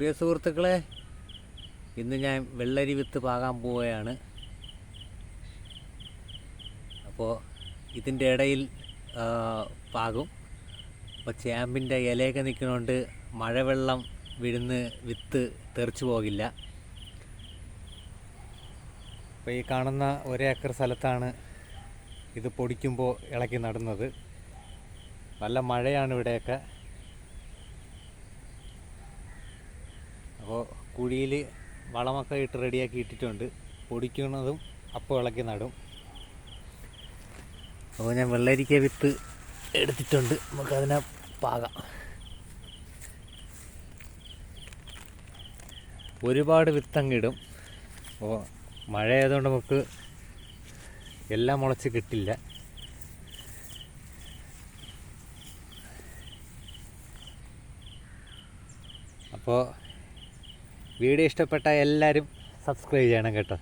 പ്രിയ സുഹൃത്തുക്കളെ ഇന്ന് ഞാൻ വെള്ളരി വിത്ത് പാകാൻ പോവുകയാണ്. അപ്പോൾ ഇതിന്റെ ഇടയിൽ പാകും. അപ്പോൾ ചേമ്പിന്റെ ഇലയൊക്കെ നിൽക്കുന്നതുകൊണ്ട് മഴവെള്ളം വിഴുന്ന് വിത്ത് തെറിച്ചു പോകില്ല. അപ്പോൾ ഈ കാണുന്ന ഒരേക്കർ സ്ഥലത്താണ് ഇത് പൊടിക്കുമ്പോൾ ഇളക്കി നടുന്നത്. നല്ല മഴയാണ് ഇവിടെയൊക്കെ. അപ്പോൾ കുഴിയിൽ വളമൊക്കെ ഇട്ട് റെഡിയാക്കി ഇട്ടിട്ടുണ്ട്. പൊടിക്കുന്നതും അപ്പോൾ ഇളക്കി നടും. അപ്പോൾ ഞാൻ വെള്ളരിക്ക വിത്ത് എടുത്തിട്ടുണ്ട്. നമുക്കതിനെ പാകാം. ഒരുപാട് വിത്തങ്ങിടും അപ്പോൾ മഴ ആയതുകൊണ്ട് നമുക്ക് എല്ലാം മുളച്ച് കിട്ടില്ല. അപ്പോൾ വീഡിയോ ഇഷ്ടപ്പെട്ട എല്ലാവരും സബ്സ്ക്രൈബ് ചെയ്യണം കേട്ടോ.